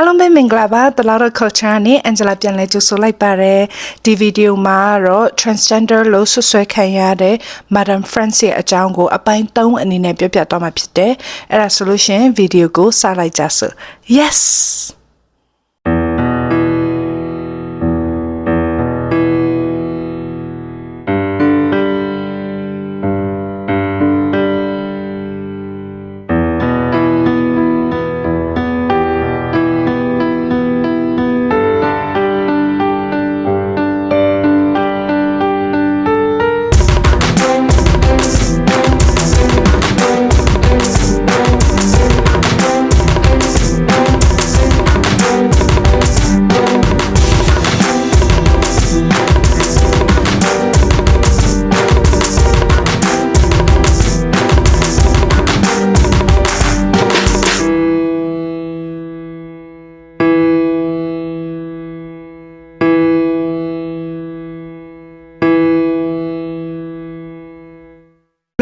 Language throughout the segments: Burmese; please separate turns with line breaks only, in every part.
အားလုံးပဲမင်္ဂလာပါတလာတော့ culture နဲ့ Angela ပြန်လဲကြိုဆိုလိုက်ပါတယ်ဒီဗီဒီယိုမှာတော့ transgender လို့ဆွဆွဲခံရတဲ့ Madam France ရဲ့အကြောင်းကိုအပိုင်း3အနေနဲ့ပြောပြသွားမှာဖြစ်တယ်အဲ့ဒါဆိုလို့ရှရင်ဗီဒီယိုကိုစလိုက်ကြစို့ yes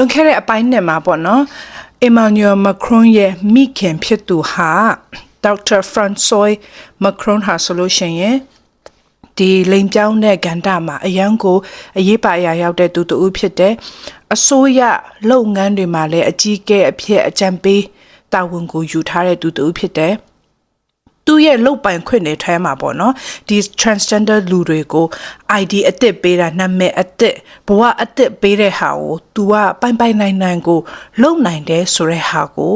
လွန်ခဲ့တဲ့အပိုင်းနှစ်မှာပေါ့နော်အီမာနျူယ်မက်ခရွန်ရဲ့မိခင်ဖြစ်သူဟာဒေါက်တာဖရန်ဆွိုမက်ခရွန်ဟာဆိုလို့ရှိရင်ဒီလိန်ပြောင်းတဲ့ကန္တာမှာအရန်ကိုအရေးပါအရာရောက်တဲ့သူတူဖြစ်တဲ့အစိုးရလုပ်ငန်းတွေမှာလည်းအကြီးအကဲအဖြစ်အကြံပေးတာဝန်ကိုယူထားတဲ့သူတူဖြစ်တဲ့သူ့ ရဲ့လုတ်ပိုင်ခွင့်တွေထဲမှာပေါ့နော်ဒီ transgender လူတွေကို ID အစ်စ်ပေးတာနာမည်အစ်စ်ဘဝအစ်စ်ပေးတဲ့ဟာကို तू ကပိုင်ပိုင်နိုင်နိုင်ကိုလုံနိုင်တယ်ဆိုတဲ့ဟာကို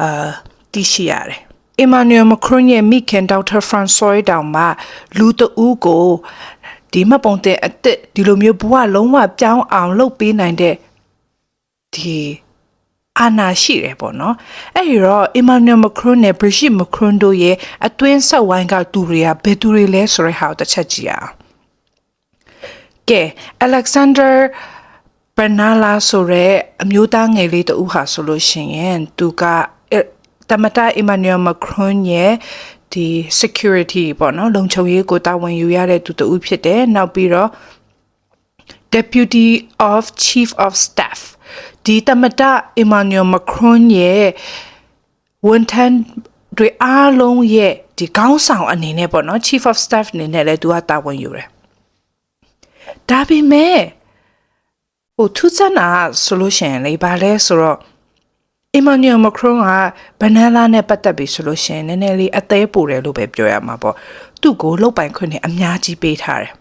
အာသိရှိရတယ်အီမာနျူယ်မခရွန်ရဲ့မိခင်ဒေါက်တာဖရန်ဆွိုတောင်မှလူတဦးကိုဒီမပုံတဲ့အစ်စ်ဒီလိုမျိုးဘဝလုံးဝပြောင်းအောင်လုပ်ပေးနိုင်တဲ့ဒီ အာနာရှိတယ်ပေါ့နော်အဲ့ဒီတော့အီမာနျူယ်မခရွန်နဲ့ဘရရှစ်မခရွန်တို့ရဲ့အတွင်းဆက်ဝိုင်းကသူတွေကဘယ်သူတွေလဲဆိုတဲ့ဟာကိုတစ်ချက်ကြည့်အောင်ကဲအလက်ဇန်ဒါဘရနာလာဆိုတဲ့အမျိုးသားငယ်လေးတူဟာဆိုလို့ရှိရင်သူကအဲတမတာအီမာနျူယ်မခရွန်ရဲ့ဒီ security ပေါ့နော်လုံခြုံရေးကိုတာဝန်ယူရတဲ့သူတူဖြစ်တယ်နောက်ပြီးတော့ Deputy of Chief of Staff ဒီတမတအီမာနျူယ်မခရွန်ရဲ့ဝန်ထမ်းတွေအားလုံးရဲ့ဒီခေါင်းဆောင်အနေနဲ့ပေါ့နော် Chief of Staff အနေနဲ့လည်းသူကတာဝန်ယူတယ်ဒါပေမဲ့ဟိုသူစနာဆိုလို့ရှိရင်လေဘာလဲဆိုတော့အီမာနျူယ်မခရွန်ကဘနာလာနဲ့ပတ်သက်ပြီးဆိုလို့ရှိရင်နည်းနည်းလေးအသေးပိုတယ်လို့ပဲပြောရမှာပေါ့သူ့ကိုလုတ်ပိုင်ခွင့်နဲ့အများကြီးပေးထားတယ်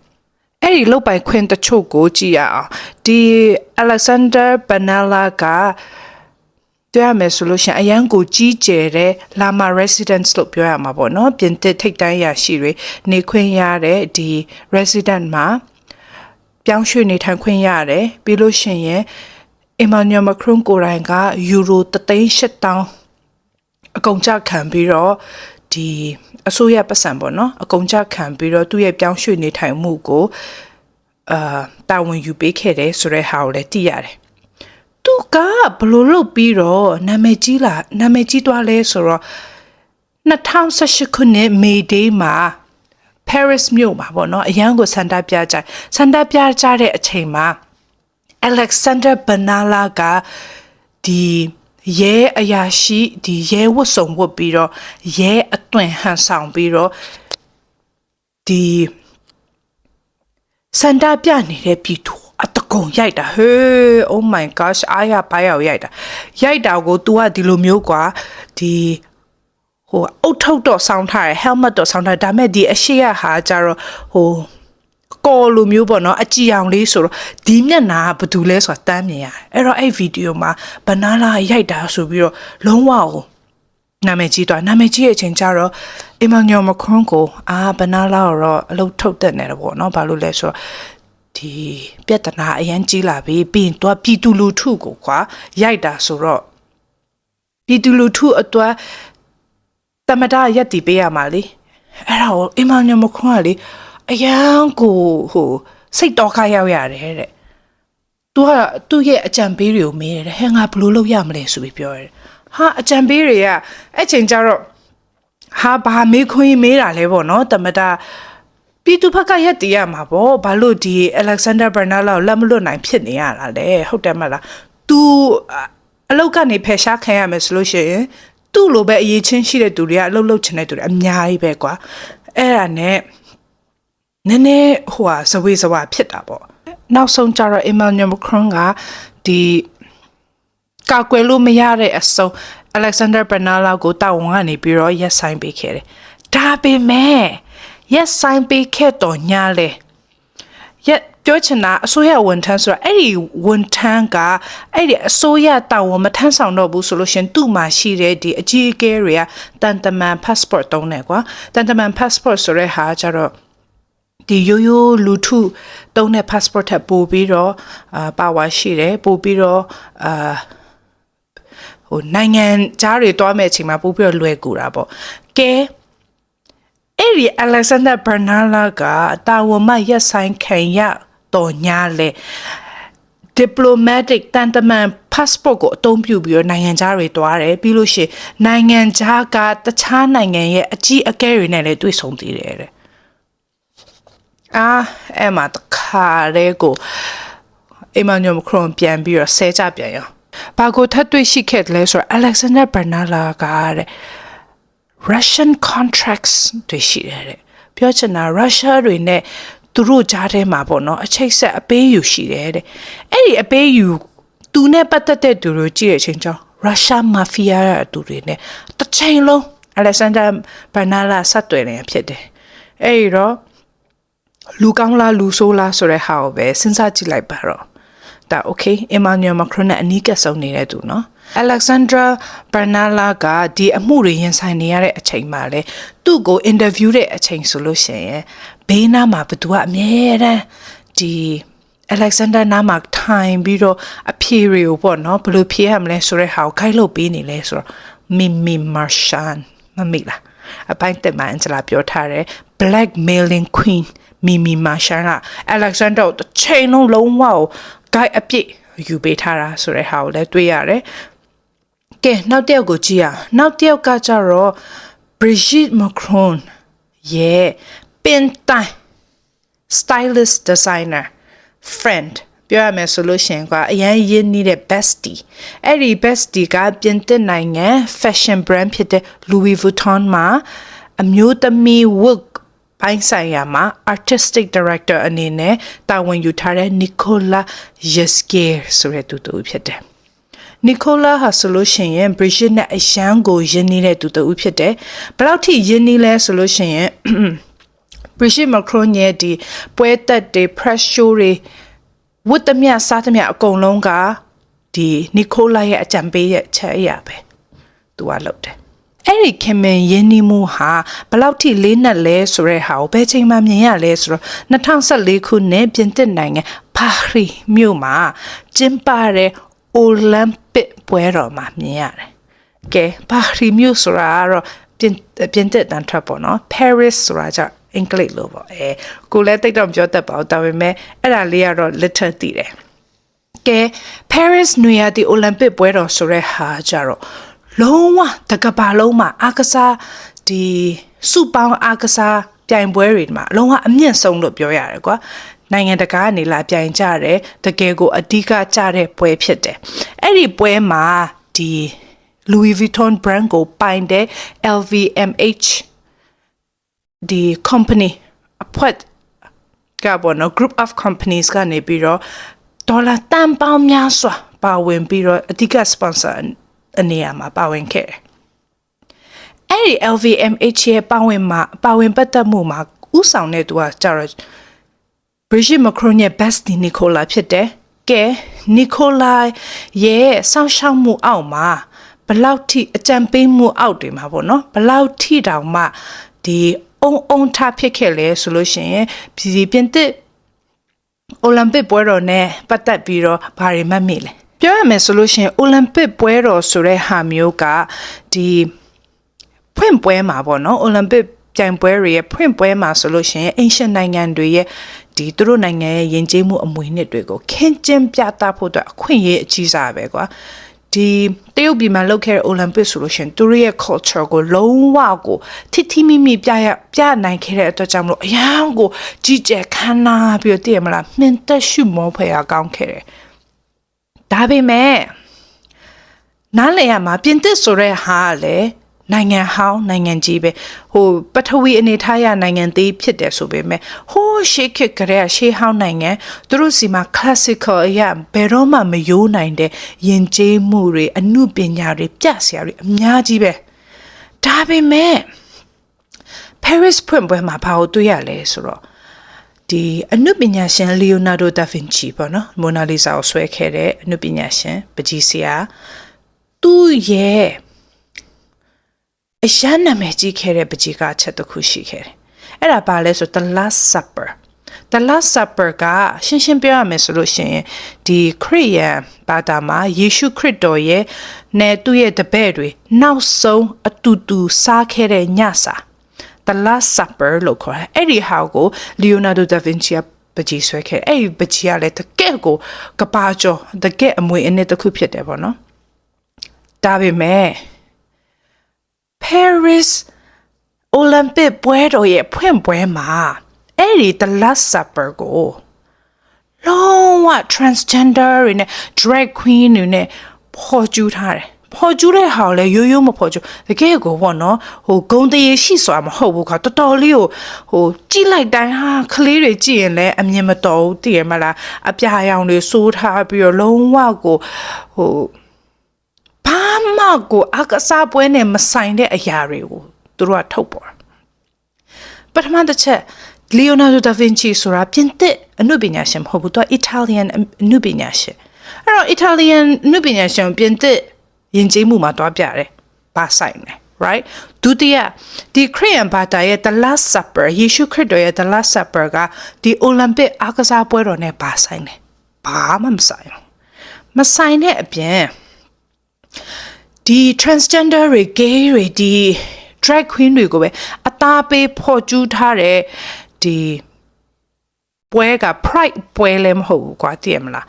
အဲ့ဒီလုတ်ပိုင်ခွင့်တချို့ကိုကြည့်ရအောင်ဒီ Alexander Banala ကပြောရမယ်ဆိုလို့ရှရင်အရန်ကိုကြီးကျယ်တဲ့ Lama Residence လို့ပြောရမှာပေါ့နော်ပြင်သစ်ထိပ်တန်းရရှိတွေနေခွင့်ရတဲ့ဒီ resident မှာပြောင်းရွှေ့နေထိုင်ခွင့်ရတယ်ပြီးလို့ရှိရင် Emmanuel Macron ကိုယ်တိုင်ကယူရို3,800အကုန်ကြခံပြီးတော့ဒီ အစိုးရပတ်စံပေါ့နော်အကုန်ကြခံပြီးတော့သူ့ရဲ့ပြောင်းရွှေ့နေထိုင်မှုကိုအာတာဝန်ယူပေးခဲ့တယ်ဆိုတဲ့ဟာကိုလည်းသိရတယ်သူကဘလို့လုပ်ပြီးတော့နာမည်ကြီးလာနာမည်ကြီးသွားလဲဆိုတော့2018ခုနှစ်မေဒေးမှာ Paris မြို့မှာပေါ့နော်အရန်ကိုစန္ဒပြကြစန္ဒပြကြတဲ့အချိန်မှာ Alexander Banala ကဒီ ရဲအရာရှိဒီရဲဝတ်စုံဝတ်ပြီးတော့ရဲအတွင်ဟန်ဆောင်ပြီးတော့ဒီစန္ဒပြနေတဲ့ပြည်သူအတကုံရိုက်တာဟေး oh my gosh အားရပါရောက်ရိုက်တာရိုက်တာကို तू ကဒီလိုမျိုးကွာဒီဟိုအုတ်ထုတ်တော့ဆောင်းထားတယ် helmet တော့ဆောင်းထားတယ်ဒါပေမဲ့ဒီအရှိရဟာကြတော့ဟို ကော်လိုမျိုးပေါ့နော်အကြည်အောင်လေးဆိုတော့ဒီမျက်နာကဘာတူလဲဆိုတာတမ်းမြင်ရတယ်အဲ့တော့အဲ့ဗီဒီယိုမှာဘနာလာရိုက်တာဆိုပြီးတော့လုံးဝကိုနာမည်ကြီးသွားနာမည်ကြီးရဲ့အချိန်ကျတော့အီမာနျူယ်မခွန်ကိုအာဘနာလာကိုတော့အလုပ်ထုတ်တက်နေတယ်ပေါ့နော်ဘာလို့လဲဆိုတော့ဒီပြဿနာအရင်ကြီးလာပြီပြီးရင်တော့ပြည်သူလူထုကိုကွာရိုက်တာဆိုတော့ပြည်သူလူထုအတွက်တမတာရက်တီပေးရမှာလေအဲ့ဒါကိုအီမာနျူယ်မခွန်ကလေ အရန်ကိုဟိုစိတ်တော်ခါရောက်ရတယ်တဲ့သူကသူ့ရဲ့အကြံပေးတွေကိုမေးတယ်ဟဲ့ငါဘလို့လုပ်ရမလဲဆိုပြီးပြောတယ်ဟာအကြံပေးတွေကအဲ့ချိန်ကျတော့ဟာဘာမေးခွင်းမေးတာလဲပေါ့နော်တမတာပြည်သူဘက်ကရက်တည်ရမှာပေါ့ဘာလို့ဒီ Alexander Bernal လောက်လက်မလွတ်နိုင်ဖြစ်နေရတာလဲဟုတ်တယ်မလား तू အလောက်ကနေဖယ်ရှားခံရမယ်ဆိုလို့ရှိရင်သူ့လိုပဲအရေးချင်းရှိတဲ့သူတွေကအလောက်လောက်ချင်တဲ့သူတွေအများကြီးပဲကွာအဲ့ဒါနဲ့ နည်းနည်းဟိုဟာဇဝေဇဝါဖြစ်တာပေါ့နောက်ဆုံးကျတော့ Emmanuel Macron ကဒီကာကွယ်လို့မရတဲ့အစုံ Alexander Bernala ကိုတာဝန်ကနေပြီးတော့ရက်ဆိုင်ပေးခဲ့တယ်ဒါပေမဲ့ရက်ဆိုင်ပေးခဲ့တော့ညာလေရက်ပြောချင်တာအစိုးရဝန်ထမ်းဆိုတာအဲ့ဒီဝန်ထမ်းကအဲ့ဒီအစိုးရတာဝန်မထမ်းဆောင်တော့ဘူးဆိုလို့ရှရင်သူ့မှာရှိတဲ့ဒီအကြီးအကဲတွေကတန်တမန် passport တုံးတယ်ကွာတန်တမန် passport ဆိုတဲ့ဟာကျတော့ ဒီရိုးရိုးလူထုတုံးတဲ့ passport ထက်ပိုပြီးတော့အာပါဝါရှိတယ်ပိုပြီးတော့အာဟိုနိုင်ငံသားတွေတွားမဲ့အချိန်မှာပိုပြီးတော့လွယ်ကူတာပေါ့ကဲအဲ့ဒီ Alexander Bernala ကတာဝန်မရက်ဆိုင်ခံရတော်ညာလေ diplomatic တန်တမန် passport ကိုအသုံးပြုပြီးတော့နိုင်ငံသားတွေတွားတယ်ပြီးလို့ရှိရင်နိုင်ငံသားကတခြားနိုင်ငံရဲ့အကြီးအကဲတွေနဲ့လည်းတွေ့ဆုံသေးတယ်တဲ့ အာအဲ့မှာတခါလေးကိုအီမန်နျယ်မခရွန်ပြန်ပြီးတော့ဆဲကြပြန်ရောဘာကိုထပ်တွေ့ရှိခဲ့တယ်လဲဆိုတော့ Alexander Bernala ကတဲ့ Russian contracts တွေရှိတယ်တဲ့ပြောချင်တာ Russia တွေနဲ့သူတို့ကြားထဲမှာပေါ့နော်အချိတ်ဆက်အပေးယူရှိတယ်တဲ့အဲ့ဒီအပေးယူသူနဲ့ပတ်သက်တဲ့သူတို့ကြည့်တဲ့အချိန်ကြောင့် Russia mafia ရသူတွေနဲ့တစ်ချိန်လုံး Alexander Bernala ဆက်တွေ့နေဖြစ်တယ်အဲ့ဒီတော့ လူကောင်းလားလူဆိုးလားဆိုတဲ့ဟာကိုပဲစဉ်းစားကြည့်လိုက်ပါတော့ဒါ okay Emmanuel Macron နဲ့အနီးကပ်ဆုံးနေတဲ့သူနော် Alexandra Bernala ကဒီအမှုတွေရင်ဆိုင်နေရတဲ့အချိန်မှာလဲသူ့ကိုအင်တာဗျူးတဲ့အချိန်ဆိုလို့ရှိရင်ဘေးနားမှာဘသူကအမြဲတမ်းဒီ Alexander နားမှာထိုင်ပြီးတော့အဖြေတွေကိုပေါ့နော်ဘယ်လိုဖြေရမလဲဆိုတဲ့ဟာကိုခိုက်လို့ပေးနေလဲဆိုတော့ Mimi Marshan မမိလားအပိုင်းတက်မှအန်ဂျလာပြောထားတယ် blackmailing queen မီမီမာရှာက Alexander ကိုတစ်ချိန်လုံးလုံးဝကို guide အပြည့်ယူပေးထားတာဆိုတဲ့ဟာကိုလည်းတွေ့ရတယ်။ကဲနောက်တစ်ယောက်ကိုကြည့်ရအောင်နောက်တစ်ယောက်ကကြတော့ Brigitte Macron ရဲ့ပင်တိုင် stylist designer friend ပြောရမယ်ဆိုလို့ရှိရင်ကအရင်ရင်းနှီးတဲ့ bestie အဲ့ဒီ bestie ကပြင်သစ်နိုင်ငံ fashion brand ဖြစ်တဲ့ Louis Vuitton မှာအမျိုးသမီး work ပိုင်းဆိုင်ရာမှာ artistic director အနေနဲ့တာဝန်ယူထားတဲ့ Nicola Yesker ဆိုတဲ့သူတူဖြစ်တယ်။ Nicola ဟာဆိုလို့ရှိရင် Brigitte နဲ့အရန်ကိုယဉ်နေတဲ့သူတူဖြစ်တယ်။ဘယ်လောက်ထိယဉ်နေလဲဆိုလို့ရှိရင် Brigitte Macron ရဲ့ဒီပွဲသက်တွေ press show တွေဝတ်သမျှစားသမျှအကုန်လုံးကဒီနီကိုလာရဲ့အကြံပေးရဲ့ချက်အရာပဲသူကလုပ်တယ် အဲ့ဒီခင်မင်ယင်းနီမှုဟာဘယ်လောက်ထိလေးနက်လဲဆိုတဲ့ဟာကိုဘယ်ချိန်မှမြင်ရလဲဆိုတော့2014ခုနှစ်ပြင်သစ်နိုင်ငံပါရီမြို့မှာကျင်းပတဲ့အိုလံပစ်ပွဲတော်မှာမြင်ရတယ်ကဲပါရီမြို့ဆိုတာကတော့ပြင်ပြင်သစ်တန်ထွက်ပေါ့နော် Paris ဆိုတာကြအင်္ဂလိပ်လိုပေါ့အဲကိုလည်းတိတ်တော့မပြောတတ်ပါဘူးဒါပေမဲ့အဲ့ဒါလေးကတော့ little တည်တယ်ကဲ Paris နွေရာသီ Olympic ပွဲတော်ဆိုတဲ့ဟာကြတော့ လုံးဝတကဘာလုံးမှာအားကစားဒီစုပေါင်းအားကစားပြိုင်ပွဲတွေမှာလုံးဝအမြင့်ဆုံးလို့ပြောရတယ်ကွာနိုင်ငံတကာကနေလာပြိုင်ကြတယ်တကယ်ကိုအဓိကကြတဲ့ပွဲဖြစ်တယ်အဲ့ဒီပွဲမှာဒီ Louis Vuitton brand ကိုပိုင်တဲ့ LVMH ဒီ company အဖွဲ့ကပေါ့နော် group of companies ကနေပြီးတော့ဒေါ်လာတန်ပေါင်းများစွာပါဝင်ပြီးတော့အဓိက sponsor အနေနဲ့မှာပါဝင်ခဲ့တယ်။အဲ့ဒီ LVMH ရဲ့ပါဝင်မှာပါဝင်ပတ်သက်မှုမှာဥဆောင်တဲ့သူကကြတော့ Brigitte Macron ရဲ့ best Nicola ဖြစ်တယ်။ကဲ Nicola ရဲ့စောင့်ရှောက်မှုအောက်မှာဘလောက်ထိအကြံပေးမှုအောက်တွေမှာပေါ့နော်ဘလောက်ထိတောင်မှဒီအုံအုံထားဖြစ်ခဲ့လဲဆိုလို့ရှိရင်ပြည်ပြင်သစ်အိုလံပစ်ပွဲတော်နဲ့ပတ်သက်ပြီးတော့ဘာတွေမှတ်မိလဲ ပြောရမယ်ဆိုလို့ရှိရင်အိုလံပစ်ပွဲတော်ဆိုတဲ့ဟာမျိုးကဒီဖွင့်ပွဲမှာပေါ့နော်အိုလံပစ်ပြိုင်ပွဲတွေရဲ့ဖွင့်ပွဲမှာဆိုလို့ရှိရင်အင်ရှင်နိုင်ငံတွေရဲ့ဒီသူတို့နိုင်ငံရဲ့ယဉ်ကျေးမှုအမွေနှစ်တွေကိုခင်းကျင်းပြသဖို့အတွက်အခွင့်အရေးအကြီးစားပဲကွာဒီတရုတ်ပြည်မှာလုပ်ခဲ့တဲ့ Olympic ဆိုလို့ရှိရင်သူတို့ရဲ့ culture ကိုလုံးဝကိုထိထိမိမိပြရပြနိုင်ခဲ့တဲ့အတွက်ကြောင့်မလို့အရန်ကိုကြီးကျယ်ခမ်းနားပြီးတော့တည်ရမလားမြင်သက်ရှုမောဖွယ်ရကောင်းခဲ့တယ် ဒါပေမဲ့နားလည်ရမှာပြင်သစ်ဆိုတဲ့ဟာကလည်းနိုင်ငံဟောင်းနိုင်ငံကြီးပဲဟိုပထဝီအနေထားရနိုင်ငံသေးဖြစ်တယ်ဆိုပေမဲ့ဟိုးရှေးခေတ်ကလေးကရှေးဟောင်းနိုင်ငံသူတို့စီမှာ classical အရာဘယ်တော့မှမယိုးနိုင်တဲ့ယဉ်ကျေးမှုတွေအမှုပညာတွေပြဆရာတွေအများကြီးပဲဒါပေမဲ့ Paris ဖွင့်ပွဲမှာဘာကိုတွေ့ရလဲဆိုတော့ ဒီအနုပညာရှင် Leonardo da Vinci ပေါ့နော်မိုနာလီဇာကိုဆွဲခဲ့တဲ့အနုပညာရှင်ပကြီးဆရာသူ့ရဲ့အရန်နာမည်ကြီးခဲ့တဲ့ပကြီးကအချက်တစ်ခုရှိခဲ့တယ်အဲ့ဒါဘာလဲဆို The Last Supper The Last Supper ကရှင်းရှင်းပြောရမယ်ဆိုလို့ရှိရင်ဒီခရစ်ယာန်ဘာသာမှာယေရှုခရစ်တော်ရဲ့နဲ့သူ့ရဲ့တပည့်တွေနောက်ဆုံးအတူတူစားခဲ့တဲ့ညစာ The Last Supper လို့ခေါ်တယ်အဲ့ဒီဟာကို Leonardo da Vinci ကပကြီးဆွဲခဲ့အဲ့ဒီပကြီးကလည်းတကယ့်ကိုကပါကျော်တကယ့်အမွေအနှစ်တစ်ခုဖြစ်တယ်ပေါ့နော်ဒါပေမဲ့ Paris Olympic ပွဲတော်ရဲ့ဖွင့်ပွဲမှာအဲ့ဒီ The Last Supper ကိုလုံးဝ transgender တွေနဲ့ drag queen တွေနဲ့ပေါ်ကျူးထားတယ် ပေါ်ကျူးတဲ့ဟာကိုလည်းရိုးရိုးမပေါ်ကျူးတကယ်ကိုပေါ့နော်ဟိုဂုံတရေရှိစွာမဟုတ်ဘူးခါတော်တော်လေးကိုဟိုကြည့်လိုက်တိုင်းဟာကလေးတွေကြည့်ရင်လည်းအမြင်မတော်ဘူးတည်ရမလားအပြာရောင်တွေစိုးထားပြီးတော့လုံးဝကိုဟိုဘာမှကိုအကစားပွဲနဲ့မဆိုင်တဲ့အရာတွေကိုသူတို့ကထုတ်ပေါ်ပထမတစ်ချက် Leonardo da Vinci ဆိုတာပြင်သစ်အနုပညာရှင်မဟုတ်ဘူးသူက Italian အနုပညာရှင်အဲ့တော့ Italian အနုပညာရှင်ပြင်သစ် ယဉ်ကျေးမှုမှာတွားပြတယ်ဘာဆိုင်လဲ right ဒုတိယဒီခရစ်ယာန်ဘာသာရဲ့ the last supper ယေရှုခရစ်တော်ရဲ့ the last supper ကဒီ Olympic အားကစားပွဲတော်နဲ့ဘာဆိုင်လဲဘာမှမဆိုင်ဘူးမဆိုင်တဲ့အပြင်ဒီ transgender တွေ gay တွေဒီ drag queen တွေကိုပဲအသားပေးဖော်ကျူးထားတဲ့ဒီပွဲက pride ပွဲလည်းမဟုတ်ဘူးကွာသိရမလား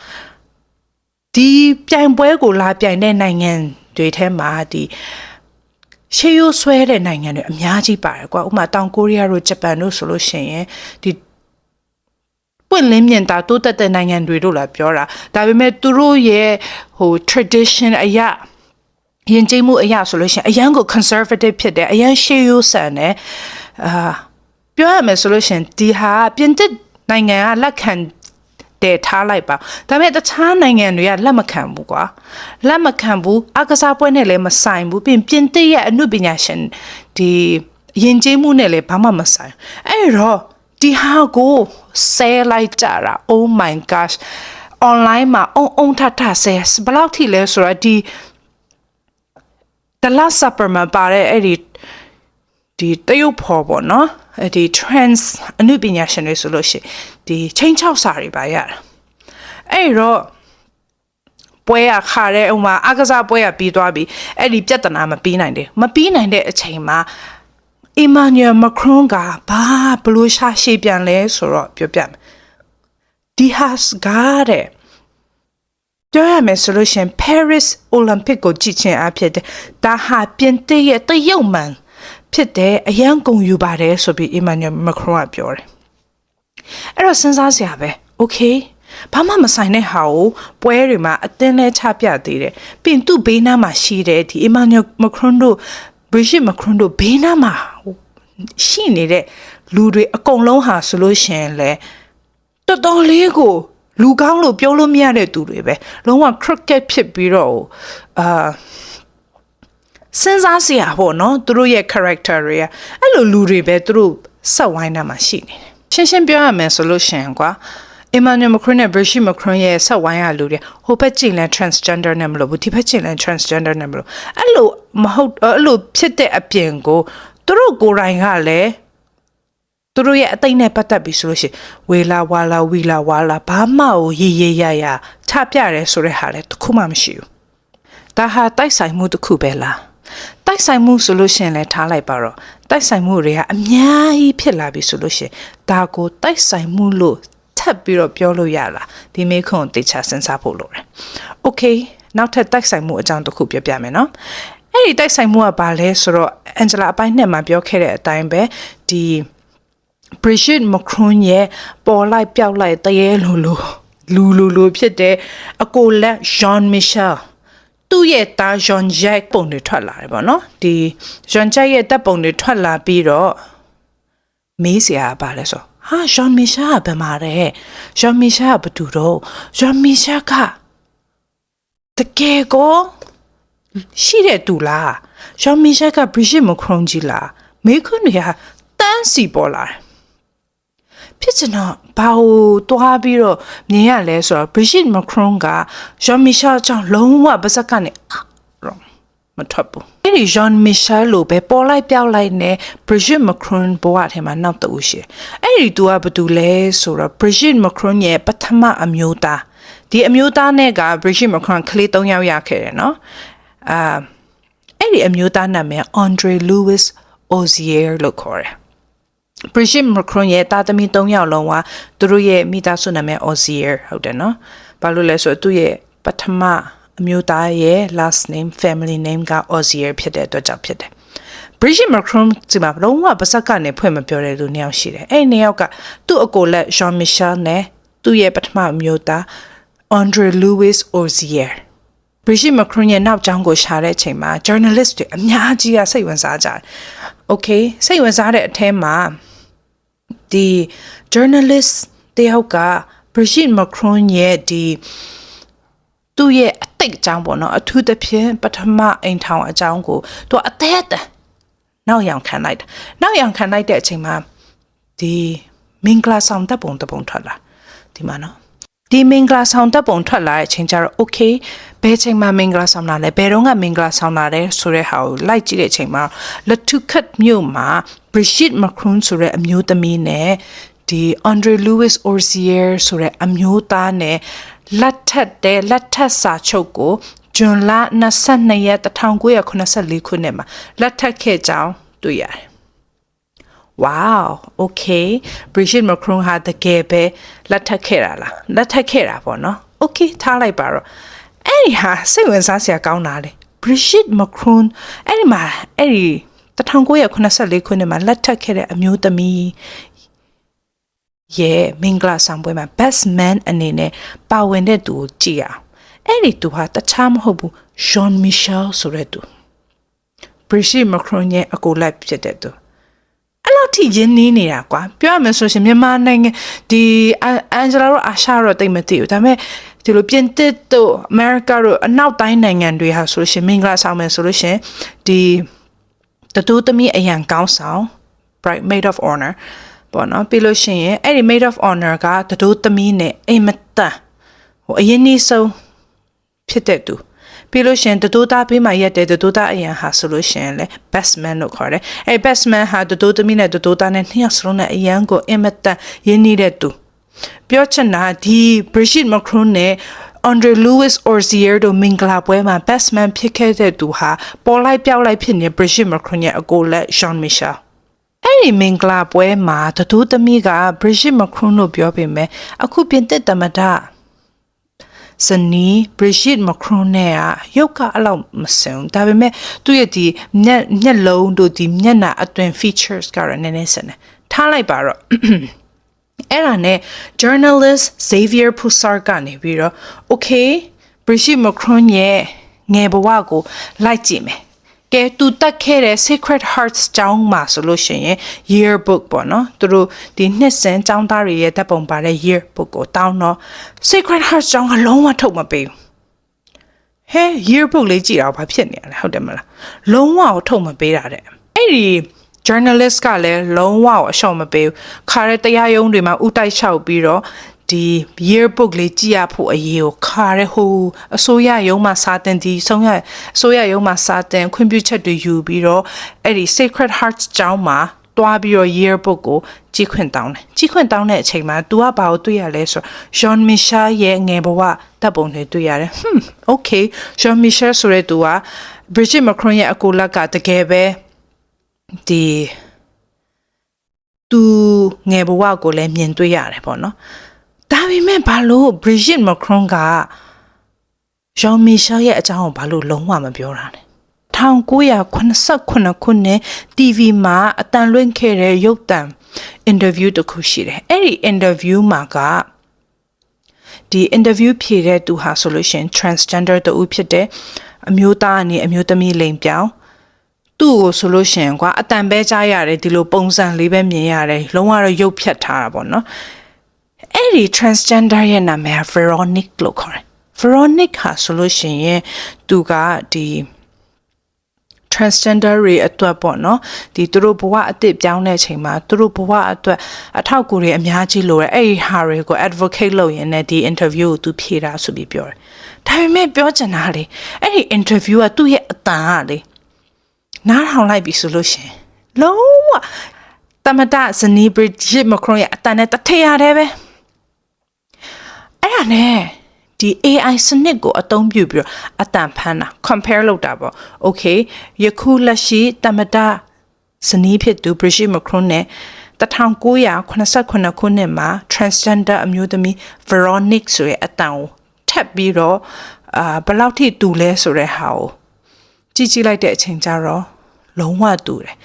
ဒီပြိုင်ပွဲကိုလာပြိုင်တဲ့နိုင်ငံတွေထဲမှာဒီရှေးရိုးဆွဲတဲ့နိုင်ငံတွေအများကြီးပါတယ်ကွာဥပမာတောင်ကိုရီးယားတို့ဂျပန်တို့ဆိုလို့ရှိရင်ဒီပွင့်လင်းမြင်တာတိုးတက်တဲ့နိုင်ငံတွေတို့လာပြောတာဒါပေမဲ့သူတို့ရဲ့ဟို tradition အရာယဉ်ကျေးမှုအရာဆိုလို့ရှိရင်အရန်ကို conservative ဖြစ်တယ်အရန်ရှေးရိုးဆန်တယ်အာပြောရမယ်ဆိုလို့ရှိရင်ဒီဟာပြင်သစ်နိုင်ငံကလက်ခံ တယ်ထားလိုက်ပါဒါပေမဲ့တခြားနိုင်ငံတွေကလက်မခံဘူးကွာလက်မခံဘူးအကစားပွဲနဲ့လည်းမဆိုင်ဘူးပြင်ပြင်သစ်ရဲ့အမှုပညာရှင်ဒီယဉ်ကျေးမှုနဲ့လည်းဘာမှမဆိုင်အဲ့တော့ဒီဟာကိုဆဲလိုက်ကြတာ oh my gosh online မှာအုံအုံထထဆဲဘယ်လောက်ထိလဲဆိုတော့ဒီ the last supper မှာပါတဲ့အဲ့ဒီ ဒီတရုတ်ဖော်ပေါ့နော်အဲ့ဒီ trans အနုပညာရှင်တွေဆိုလို့ရှိရင်ဒီချင်းချောက်စာတွေပါရတာအဲ့တော့ပွဲရခါတဲ့ဥမာအကစားပွဲရပြီးသွားပြီအဲ့ဒီပြဿနာမပြီးနိုင်တယ်မပြီးနိုင်တဲ့အချိန်မှာ Emmanuel Macron ကဘာဘလို့ရှာရှေ့ပြန်လဲဆိုတော့ပြောပြမယ်ဒီ has ကားတဲ့ပြောရမယ်ဆိုလို့ရှရင် Paris Olympic ကိုကြည့်ချင်အားဖြစ်တယ်ဒါဟာပြင်သစ်ရဲ့တရုတ်မှန် ဖြစ်တဲ့အရန်ကုန်ယူပါတယ်ဆိုပြီး Emmanuel Macron ကပြောတယ်အဲ့တော့စဉ်းစားစရာပဲ okay ဘာမှမဆိုင်တဲ့ဟာကိုပွဲတွေမှာအတင်းလဲချပြသေးတယ်ပြင်သူ့ဘေးနားမှာရှိတဲ့ဒီ Emmanuel Macron တို့ Brigitte Macron တို့ဘေးနားမှာရှိနေတဲ့လူတွေအကုန်လုံးဟာဆိုလို့ရှိရင်လဲတော်တော်လေးကိုလူကောင်းလို့ပြောလို့မရတဲ့သူတွေပဲလုံးဝ crooked ဖြစ်ပြီးတော့အာ စဉ်းစားစရာပေါ့နော်သူတို့ရဲ့ character တွေကအဲ့လိုလူတွေပဲသူတို့ဆက်ဝိုင်းတာမှာရှိနေတယ်ရှင်းရှင်းပြောရမယ်ဆိုလို့ရှိရင်ကွာ Emmanuel Macron နဲ့ Brigitte Macron ရဲ့ဆက်ဝိုင်းရလူတွေဟိုဘက်ကျင်လဲ transgender နဲ့မလို့ဘူးဒီဘက်ကျင်လဲ transgender နဲ့မလို့အဲ့လိုမဟုတ်အဲ့လိုဖြစ်တဲ့အပြင်ကိုသူတို့ကိုယ်တိုင်ကလည်းသူတို့ရဲ့အသိနဲ့ပတ်သက်ပြီးဆိုလို့ရှိရင်ဝေလာဝါလာဝီလာဝါလာဘာမှကိုရေရေရရချပြရဲဆိုတဲ့ဟာလည်းတစ်ခုမှမရှိဘူးဒါဟာတိုက်ဆိုင်မှုတစ်ခုပဲလား တိုက်ဆိုင်မှုဆိုလို့ရှိရင်လည်းထားလိုက်ပါတော့တိုက်ဆိုင်မှုတွေကအများကြီးဖြစ်လာပြီဆိုလို့ရှိရင်ဒါကိုတိုက်ဆိုင်မှုလို့ထပ်ပြီးတော့ပြောလို့ရလားဒီမေခွန်းကိုတေချာစဉ်းစားဖို့လိုတယ်။ Okay နောက်ထပ်တိုက်ဆိုင်မှုအကြောင်းတစ်ခုပြောပြမယ်နော်။အဲ့ဒီတိုက်ဆိုင်မှုကဘာလဲဆိုတော့အန်ဂျလာအပိုင်းနှစ်မှာပြောခဲ့တဲ့အတိုင်းပဲဒီ Brigitte Macron ရဲ့ပေါ်လိုက်ပြောက်လိုက်တရေလိုလိုလူလူလိုဖြစ်တဲ့အကိုလက် Jean Michel သူ့ရဲ့တာဂျွန်ဂျက်ပုံတွေထွက်လာတယ်ပေါ့နော်ဒီဂျွန်ဂျက်ရဲ့တပ်ပုံတွေထွက်လာပြီးတော့မေးစရာပါလဲဆိုဟာဂျွန်မီရှာကဘယ်မှာလဲဂျွန်မီရှာကဘယ်သူတော့ဂျွန်မီရှာကတကယ်ကိုရှိတဲ့သူလားဂျွန်မီရှာကဘရစ်ရှစ်မခရုံကြီးလားမေးခွန်းတွေကတန်းစီပေါ်လာတယ် ဖြစ်ချင်တော့ဘာလို့တွားပြီးတော့မြင်ရလဲဆိုတော့ Brigitte Macron က Jean Michel ကြောင့်လုံးဝပါစက်ကနေအာတော့မထွက်ဘူးအဲ့ဒီ Jean Michel လိုပဲပေါ်လိုက်ပြောက်လိုက်နဲ့ Brigitte Macron ဘဝထဲမှာနောက်တူရှိတယ်အဲ့ဒီသူကဘာတူလဲဆိုတော့ Brigitte Macron ရဲ့ပထမအမျိုးသားဒီအမျိုးသားနဲ့က Brigitte Macron ကလေး၃ယောက်ရခဲ့တယ်နော်အာအဲ့ဒီအမျိုးသားနာမည် Andre Louis Ozier လို့ခေါ်တယ် Brigitte Macron ရဲ့တာသမီ၃ယောက်လုံးကသူတို့ရဲ့မိသားစုနာမည် Ozier ဟုတ်တယ်နော်။ဘာလို့လဲဆိုတော့သူ့ရဲ့ပထမအမျိုးသားရဲ့ last name family name က Ozier ဖြစ်တဲ့အတွက်ကြောင့်ဖြစ်တယ်။ Brigitte Macron ဒီမှာလုံးဝပါစက်ကနေဖွင့်မပြောတဲ့လူနှစ်ယောက်ရှိတယ်။အဲ့ဒီနှစ်ယောက်ကသူ့အကိုလက် Jean Michel နဲ့သူ့ရဲ့ပထမအမျိုးသား Andre Louis Ozier Brigitte Macron ရဲ့နောက်ကျောင်းကိုရှာတဲ့အချိန်မှာ journalist တွေအများကြီးကစိတ်ဝင်စားကြတယ်။ Okay စိတ်ဝင်စားတဲ့အထဲမှာ ဒီ journalist တယောက်က Brigitte Macron ရဲ့ဒီသူ့ရဲ့အသိအကြောင်းပေါ့နော်အထူးသဖြင့်ပထမအိမ်ထောင်အကြောင်းကိုသူအသေးအတန်နောက်ရောင်ခံလိုက်တာနောက်ရောင်ခံလိုက်တဲ့အချိန်မှာဒီမင်္ဂလာဆောင်တပ်ပုံတပုံထွက်လာဒီမှာနော် ဒီမင်္ဂလာဆောင်တပ်ပုံထွက်လာတဲ့အချိန်ကျတော့ okay ဘယ်ချိန်မှာမင်္ဂလာဆောင်လာလဲဘယ်တော့ကမင်္ဂလာဆောင်လာလဲဆိုတဲ့ဟာကိုလိုက်ကြည့်တဲ့အချိန်မှာလက်ထုခတ်မြို့မှာ Brigitte Macron ဆိုတဲ့အမျိုးသမီးနဲ့ဒီ Andre Louis Orsier ဆိုတဲ့အမျိုးသားနဲ့လက်ထက်တဲ့လက်ထက်စာချုပ်ကိုဂျွန်လ22ရက်1984ခုနှစ်မှာလက်ထက်ခဲ့ကြောင်းတွေ့ရတယ်။ Wow okay Brigitte Macron ဟာတကယ်ပဲလက်ထက်ခဲ့တာလားလက်ထက်ခဲ့တာပေါ့နော် okay ထားလိုက်ပါတော့အဲ့ဒီဟာစိတ်ဝင်စားစရာကောင်းတာလေ Brigitte Macron အဲ့ဒီမှာအဲ့ဒီ1984ခုနှစ်မှာလက်ထက်ခဲ့တဲ့အမျိုးသမီးရဲ့မင်္ဂလာဆောင်ပွဲမှာ best man အနေနဲ့ပါဝင်တဲ့သူကိုကြည့်အောင်အဲ့ဒီသူဟာတခြားမဟုတ်ဘူး Jean Michel ဆိုတဲ့သူ Brigitte Macron ရဲ့အကိုလိုက်ဖြစ်တဲ့သူ အဲ့လောက်ထိရင်းနှီးနေတာကွာပြောရမယ်ဆိုရှင်မြန်မာနိုင်ငံဒီအန်ဂျလာတို့အာရှတော့တိတ်မသိဘူးဒါပေမဲ့ဒီလိုပြင်သစ်တို့အမေရိကတို့အနောက်တိုင်းနိုင်ငံတွေဟာဆိုလို့ရှင်မင်္ဂလာဆောင်မယ်ဆိုလို့ရှင်ဒီတတူသမီးအရန်ကောင်းဆောင် bright maid of honor ပေါ့နော်ပြီးလို့ရှိရင်အဲ့ဒီ maid of honor ကတတူသမီးနဲ့အိမ်မတန်ဟိုအရင်နေ့ဆုံးဖြစ်တဲ့သူ ပြီးလို့ရှရင်တတိုးသားဘေးမှာရက်တဲ့တတိုးသားအရန်ဟာဆိုလို့ရှရင်လေ best man လို့ခေါ်တယ်အဲ best man ဟာတတိုးသမီးနဲ့တတိုးသားနဲ့နှစ်ယောက်စလုံးနဲ့အရန်ကိုအင်မတန်ရင်းနှီးတဲ့သူပြောချင်တာဒီ Brigitte Macron နဲ့ Andre Louis Orsier တို့မင်္ဂလာပွဲမှာ best man ဖြစ်ခဲ့တဲ့သူဟာပေါ်လိုက်ပြောက်လိုက်ဖြစ်နေ Brigitte Macron ရဲ့အကိုလက် Jean Michel အဲ့ဒီမင်္ဂလာပွဲမှာတတူးသမီးက Brigitte Macron လို့ပြောပေမဲ့အခုပြင်သစ်သမ္မတ ဇနီး Brigitte Macron နဲ့ကရုပ်ကအလောက်မစင်ဘူးဒါပေမဲ့သူ့ရဲ့ဒီမျက်မျက်လုံးတို့ဒီမျက်နှာအတွင် features ကတော့နည်းနည်းစင်တယ်ထားလိုက်ပါတော့အဲ့ဒါနဲ့ journalist Xavier Poussard ကနေပြီးတော့ okay Brigitte Macron ရဲ့ငယ်ဘဝကိုလိုက်ကြည့်မယ် ကဲသူတက်ခဲ့တဲ့ Secret Hearts ကျောင်းမှာဆိုလို့ရှိရင် yearbook ပေါ့နော်သူတို့ဒီနှစ်စဉ်ကျောင်းသားတွေရဲ့ဓာတ်ပုံပါတဲ့ yearbook ကိုတောင်းတော့ Secret Hearts ကျောင်းကလုံးဝထုတ်မပေးဘူးဟဲ yearbook လေးကြည့်အောင်ဘာဖြစ်နေရလဲဟုတ်တယ်မလားလုံးဝကိုထုတ်မပေးတာတဲ့အဲ့ဒီ journalist ကလည်းလုံးဝအရှော့မပေးဘူးခါရဲတရားရုံးတွေမှာဥတိုက်လျှောက်ပြီးတော့ ဒီ yearbook လေးကြည့်ရဖို့အရေးကိုခါရဲဟိုအစိုးရရုံးမှာစာတင်ဒီဆုံးရအစိုးရရုံးမှာစာတင်ခွင့်ပြုချက်တွေယူပြီးတော့အဲ့ဒီ Sacred Hearts ကျောင်းမှာတွားပြီးတော့ yearbook ကိုကြည့်ခွင့်တောင်းတယ်ကြည့်ခွင့်တောင်းတဲ့အချိန်မှာ तू ကဘာကိုတွေ့ရလဲဆို Jean Michel ရဲ့ငယ်ဘဝတပ်ပုံတွေတွေ့ရတယ်ဟွန်း okay Jean Michel ဆိုတဲ့သူက Brigitte Macron ရဲ့အကိုလက်ကတကယ်ပဲဒီသူငယ်ဘဝကိုလည်းမြင်တွေ့ရတယ်ပေါ့နော် ဒါပေမဲ့ဘာလို့ Brigitte Macron က Jean Michel ရဲ့အကြောင်းကိုဘာလို့လုံးဝမပြောတာလဲ1989ခုနှစ် TV မှာအတန်လွင့်ခဲ့တဲ့ရုပ်သံ interview တစ်ခုရှိတယ်အဲ့ဒီ interview မှာကဒီ interview ဖြေတဲ့သူဟာဆိုလို့ရှိရင် transgender တူဖြစ်တဲ့အမျိုးသားအနေအမျိုးသမီးလိမ်ပြောင်းသူ့ကိုဆိုလို့ရှိရင်ကွာအတန်ပဲကြားရတယ်ဒီလိုပုံစံလေးပဲမြင်ရတယ်လုံးဝတော့ရုပ်ဖြတ်ထားတာပေါ့နော် အဲ့ဒီ transgender ရဲ့နာမည်က Veronic လို့ခေါ်တယ် Veronic ဟာဆိုလို့ရှိရင်သူကဒီ transgender တွေအတွက်ပေါ့နော်ဒီသူတို့ဘဝအသစ်ပြောင်းတဲ့အချိန်မှာသူတို့ဘဝအတွက်အထောက်အကူတွေအများကြီးလိုတယ်အဲ့ဒီဟာတွေကို advocate လုပ်ရင်လည်းဒီ interview ကိုသူဖြေတာဆိုပြီးပြောတယ်ဒါပေမဲ့ပြောချင်တာလေအဲ့ဒီ interview ကသူ့ရဲ့အတန်ကလေနားထောင်လိုက်ပြီဆိုလို့ရှရင်လုံးဝတမတဇနီး Bridget Macron ရဲ့အတန်နဲ့တထရတဲ့ပဲ အဲ့ဒါနဲ့ဒီ AI စနစ်ကိုအသုံးပြုပြီးတော့အတန်ဖမ်းတာ compare လုပ်တာပေါ့ okay ယခုလက်ရှိတမတဇနီးဖြစ်သူ Bridget Macron နဲ့1989ခုနှစ်မှာ transgender အမျိုးသမီး Veronique ဆိုတဲ့အတန်ကိုထပ်ပြီးတော့အာဘယ်လောက်ထိတူလဲဆိုတဲ့ဟာကိုကြည့်ကြည့်လိုက်တဲ့အချိန်ကျတော့လုံးဝတူတယ်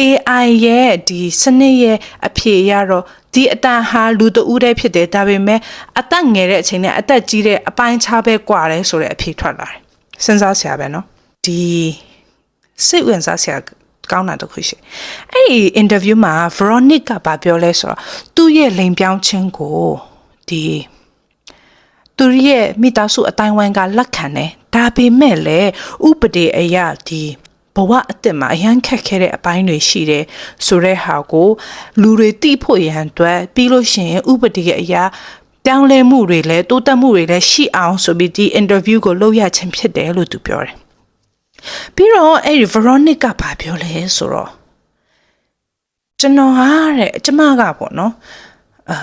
AI ရဲ့ဒီစနစ်ရဲ့အဖြေရတော့ဒီအတန်ဟာလူတဦးတည်းဖြစ်တယ်ဒါပေမဲ့အသက်ငယ်တဲ့အချိန်နဲ့အသက်ကြီးတဲ့အပိုင်းခြားပဲကွာတယ်ဆိုတဲ့အဖြေထွက်လာတယ်စဉ်းစားစရာပဲเนาะဒီစိတ်ဝင်စားစရာကောင်းတာတစ်ခုရှိအဲ့ဒီ interview မှာ Veronica ကပြောလဲဆိုတော့သူ့ရဲ့လိန်ပြောင်းခြင်းကိုဒီသူရဲ့မိသားစုအတိုင်းဝိုင်းကလက်ခံတယ်ဒါပေမဲ့လည်းဥပဒေအရဒီ ဘဝအသက်မှာအရန်ခက်ခဲတဲ့အပိုင်းတွေရှိတယ်ဆိုတဲ့ဟာကိုလူတွေသိဖို့ရန်အတွက်ပြီးလို့ရှိရင်ဥပဒေအရာပြောင်းလဲမှုတွေလည်းတိုးတက်မှုတွေလည်းရှိအောင်ဆိုပြီးဒီ interview ကိုလုပ်ရခြင်းဖြစ်တယ်လို့သူပြောတယ်ပြီးတော့အဲ့ဒီ Veronica ကဘာပြောလဲဆိုတော့ကျွန်တော်ဟာတဲ့ကျမကပေါ့နော်အာ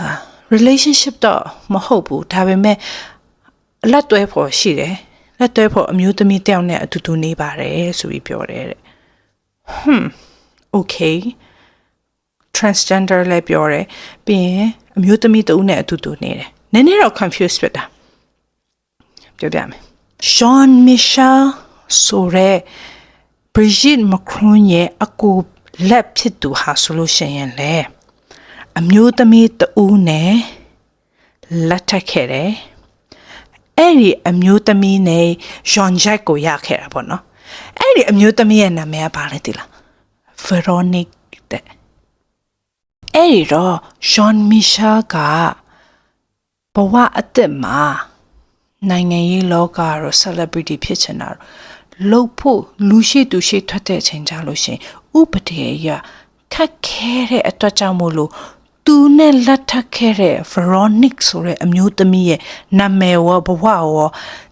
relationship တော့မဟုတ်ဘူးဒါပေမဲ့အလက်တွဲဖို့ရှိတယ် လက်တွဲဖို့အမျိုးသမီးတယောက်နဲ့အတူတူနေပါတယ်ဆိုပြီးပြောတယ်တဲ့ hmm okay transgender လည်းပြောတယ်ပြီးရင်အမျိုးသမီးတဦးနဲ့အတူတူနေတယ်နည်းနည်းတော့ confused ဖြစ်တာပြောပြမယ် Jean Michel ဆိုရဲ Brigitte Macron ရဲ့အကူလက်ဖြစ်သူဟာဆိုလို့ရှိရင်လေအမျိုးသမီးတဦးနဲ့လက်ထပ်ခဲ့တယ် အဲ့ဒီအမျိုးသမီးနဲ့ Jean Jacques ကိုရခဲ့တာပေါ့နော်အဲ့ဒီအမျိုးသမီးရဲ့နာမည်ကဘာလဲသိလား Veronique တဲ့အဲ့ဒီတော့ Jean Michel ကဘဝအသက်မှာနိုင်ငံရေးလောကရော celebrity ဖြစ်ချင်တာတော့လှုပ်ဖို့လူရှိသူရှိထွက်တဲ့အချိန်ကြလို့ရှရင်ဥပဒေအရခက်ခဲတဲ့အတွက်ကြောင့်မို့လို့ သူနဲ့လက်ထပ်ခဲ့တဲ့ Veronique ဆိုတဲ့အမျိုးသမီးရဲ့နာမည်ရောဘဝရော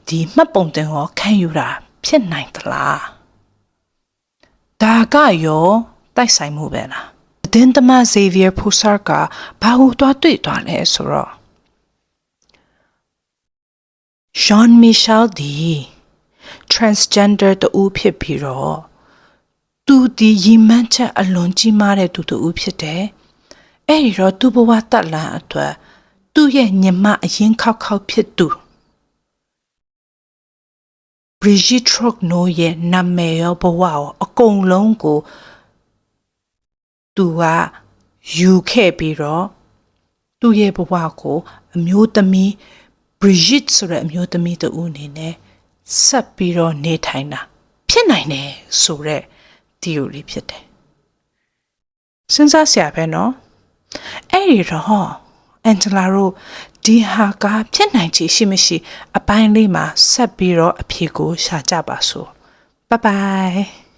ဒီမှတ်ပုံတင်ရောခံယူတာဖြစ်နိုင်သလားဒါကရောတိုက်ဆိုင်မှုပဲလားအတင်းသမား Xavier Poussard ကဘာလို့တွားတွေ့သွားလဲဆိုတော့ Jean Michel ဒီ transgender တူဖြစ်ပြီးတော့သူဒီရီမန်းချက်အလွန်ကြီးမားတဲ့သူတူဖြစ်တယ်။ အဲ့ဒီတော့သူ့ဘဝတက်လန်အတွက်သူ့ရဲ့ညီမအရင်ခောက်ခောက်ဖြစ်သူ Brigitte Trogneux ရဲ့နာမည်ရောဘဝရောအကုန်လုံးကိုသူကယူခဲ့ပြီးတော့သူ့ရဲ့ဘဝကိုအမျိုးသမီး Brigitte ဆိုတဲ့အမျိုးသမီးတူအနေနဲ့ဆက်ပြီးတော့နေထိုင်တာဖြစ်နိုင်တယ်ဆိုတဲ့ theory ဖြစ်တယ်စဉ်းစားစရာပဲเนาะ အဲ့ဒီတော့အန်ဂျလာတို့ဒီဟာကဖြစ်နိုင်ချေရှိမရှိ အပိုင်းလေးမှာဆက်ပြီးတော့အဖြေကိုရှာကြပါစို့ဘိုင်ဘိုင်